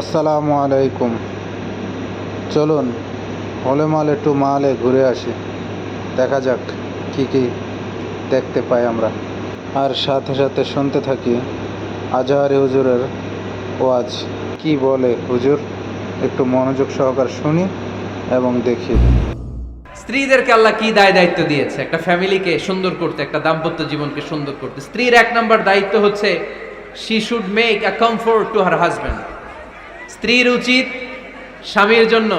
আসসালামু আলাইকুম। চলুন হলে মাল একটু মালে ঘুরে আসি। দেখা যাক কি কি দেখতে পাই আমরা। আর সাথে সাথে শুনতে থাকি আজহারি হুজুরের ওয়াজ। কি বলে হুজুর? একটু মনোযোগ সহকার শুনি এবং দেখি। স্ত্রীদেরকে আল্লাহ কি দায় দায়িত্ব দিয়েছে? একটা ফ্যামিলিকে সুন্দর করতে, একটা দাম্পত্য জীবনকে সুন্দর করতে। স্ত্রীর এক নম্বর দায়িত্ব হচ্ছে she should make a comfort to her husband স্ত্রীর উচিত স্বামীর জন্য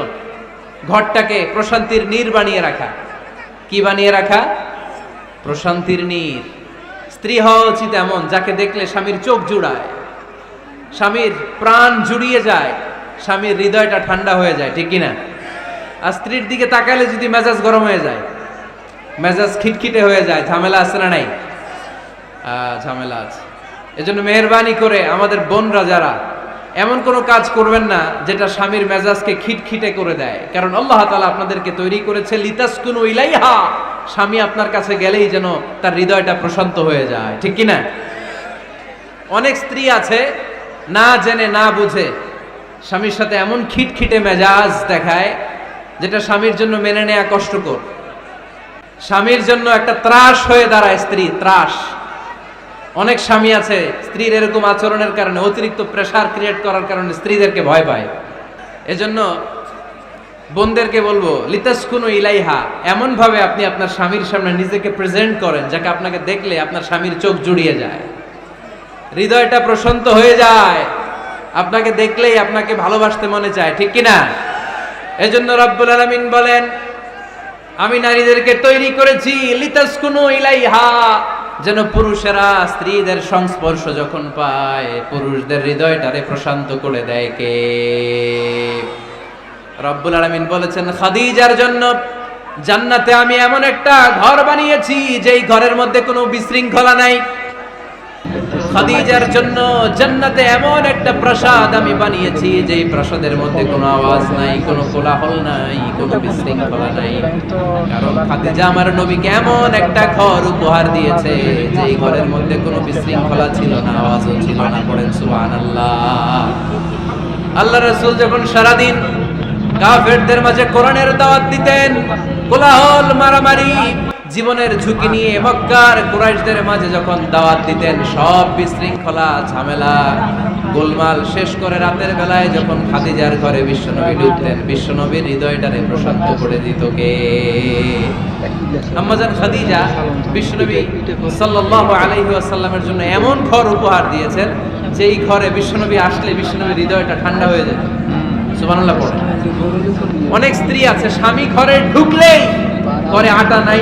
ঘরটাকে প্রশান্তির নীর বানিয়ে রাখা। কি বানিয়ে রাখা? প্রশান্তির নীর। স্ত্রী হওয়া উচিত এমন, যাকে দেখলে স্বামীর চোখ জুড়ায়। স্বামীর প্রাণ জুড়িয়ে যায়, স্বামীর হৃদয়টা ঠান্ডা হয়ে যায়, ঠিক কিনা? আর স্ত্রীর দিকে তাকালে যদি মেজাজ গরম হয়ে যায়, মেজাজ খিটখিটে হয়ে যায়, ঝামেলা আছে না নাই? ঝামেলা আছে। এজন্য মেহরবানি করে আমাদের বোনরা যারা এমন কোনো কাজ করবেন না যেটা স্বামীর মেজাজকে খিটখিটে করে দেয়। কারণ আল্লাহ তালা আপনাদেরকে তৈরি করেছে লিতাসকুনু ইলাইহা। স্বামী আপনার কাছে গেলেই যেন তার হৃদয়টা প্রশান্ত হয়ে যায়। ঠিক কিনা অনেক স্ত্রী আছে, না জেনে, না বুঝে স্বামীর সাথে এমন খিটখিটে মেজাজ দেখায় যেটা স্বামীর জন্য মেনে নেয়া কষ্টকর। স্বামীর জন্য একটা ত্রাস হয়ে দাঁড়ায় স্ত্রী, ত্রাস। অনেক স্বামী আছে, স্ত্রীর এরকম আচরণের কারণে, অতিরিক্ত প্রেশার ক্রিয়েট করার কারণে স্ত্রীদেরকে ভয় পায়। এজন্য বোনদেরকে বলব, লিতাসকুনু ইলাইহা। এমন ভাবে আপনি আপনার স্বামীর সামনে নিজেকে প্রেজেন্ট করেন, যাকে আপনাকে দেখলে আপনার স্বামীর চোখ জুড়িয়ে যায়। হৃদয়টা প্রশান্ত হয়ে যায়। আপনাকে দেখলেই আপনাকে ভালোবাসতে মনে চায়, ঠিক কিনা? এজন্য রব্বুল আলামিন বলেন, আমি নারীদেরকে তৈরি করেছি, লিতাসকুনু ইলাইহা। যেন পুরুষেরা স্ত্রীদের সংস্পর্শ যখন পায়, পুরুষদের হৃদয়টারে প্রশান্ত করে দেয় কে? রব্বুল আলমিন বলেছেন, খাদিজার জন্য জান্নাতে আমি এমন একটা ঘর বানিয়েছি, যেই ঘরের মধ্যে কোনো বিশৃঙ্খলা নাই। খাদিজার জন্য জান্নাতে এমন একটা প্রাসাদ আমি বানিয়েছি, যেই প্রাসাদের মধ্যে কোনো আওয়াজ নাই, কোনো কোলাহল নাই, কোনো বিশৃঙ্খলা নাই। কারণ খাদিজা আমার নবীকে এমন একটা ঘর উপহার দিয়েছে, যেই ঘরের মধ্যে কোনো বিশৃঙ্খলা ছিল না, আওয়াজও ছিল না, পড়েন সুবহানাল্লাহ। আল্লাহ আল্লাহ রাসূল যখন সারাদিন কাফেরদের মাঝে কোরআনের দাওয়াত দিতেন, কোলাহল, মারামারি জীবনের ঝুঁকি নিয়ে মক্কার কুরাইশদের মাঝে যখন দাওয়াত দিতেন, সব বিশৃঙ্খলা, ঝামেলা, গোলমাল শেষ করে রাতের বেলায় যখন খাদিজার ঘরে বিশ্বনবী ঢুকতেন বিশ্বনবীর হৃদয়টারে প্রশান্ত করে দিত কে? আম্মাজান খাদিজা বিশ্বনবী সাল্লাল্লাহু আলাইহি ওয়াসাল্লামের জন্য এমন ঘর উপহার দিয়েছেন যে এই ঘরে বিশ্বনবী আসলে বিশ্বনবীর হৃদয়টা ঠান্ডা হয়ে যায় সুবহানাল্লাহ, পড়ে। অনেক স্ত্রী আছে, স্বামী ঘরে ঢুকলেই ঘরে আটা নাই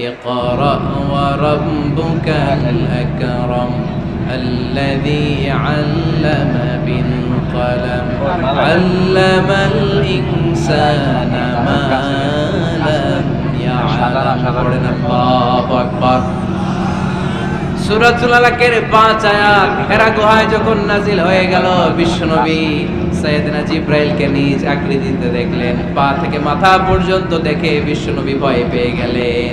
اقرأ وربك الأكرم الذي علم بالقلم علم الإنسان ما لم يعلم পড়েন আল্লাহু আকবার সূরাতুল আলাকের পাঁচ আয়াত হেরা গুহায় যখন নাজিল হয়ে গেল বিশ্বনবী সৈয়দনা জিব্রাইলকে নিজ আকৃতিতে দেখলেন পা থেকে মাথা পর্যন্ত দেখে বিশ্বনবী ভয় পেয়ে গেলেন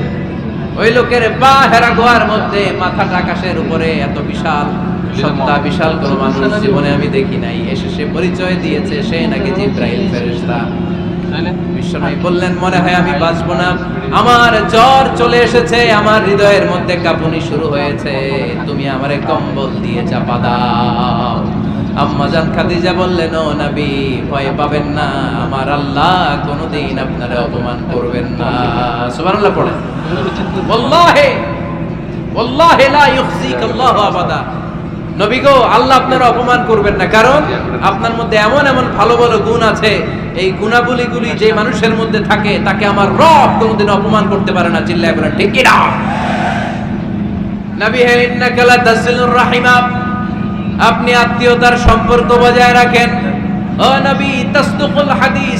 ওই লোকের পা হেরা গোয়ার মধ্যে মাথাটা আকাশের উপরে এত বিশাল, সত্তা বিশাল কোন মানুষ জীবনে আমি দেখি নাই। এসে সে পরিচয় দিয়েছে, সে নাকি জিব্রাইল বিশ্বনবী বললেন, মনে হয় আমি বাঁচবো না। আমার জ্বর চলে এসেছে, আমার হৃদয়ের মধ্যে কাঁপুনি শুরু হয়েছে। তুমি আমারে কম্বল দিয়ে চাপা দাও। আম্মা জান খাদিজা বললেন, ও নবী, ভয় পাবেন না। আমার আল্লাহ কোনোদিন আপনারে অপমান করবেন না। লা ইউখজিক আল্লাহু আবাদা। নবী গো, আল্লাহ আপনার অপমান করবেন না। কারণ আপনার মধ্যে এমন এমন ভালো ভালো গুণ আছে। এই গুণাবলীগুলি যে মানুষের মধ্যে থাকে, তাকে আমার রব কোনোদিন অপমান করতে পারে না, চিল্লায় বলেন, ঠিক না নবী হে তাসিলুর রাহিমা। আপনি আত্মীয়তার সম্পর্ক বজায় রাখেন। ও নবী হাদিস।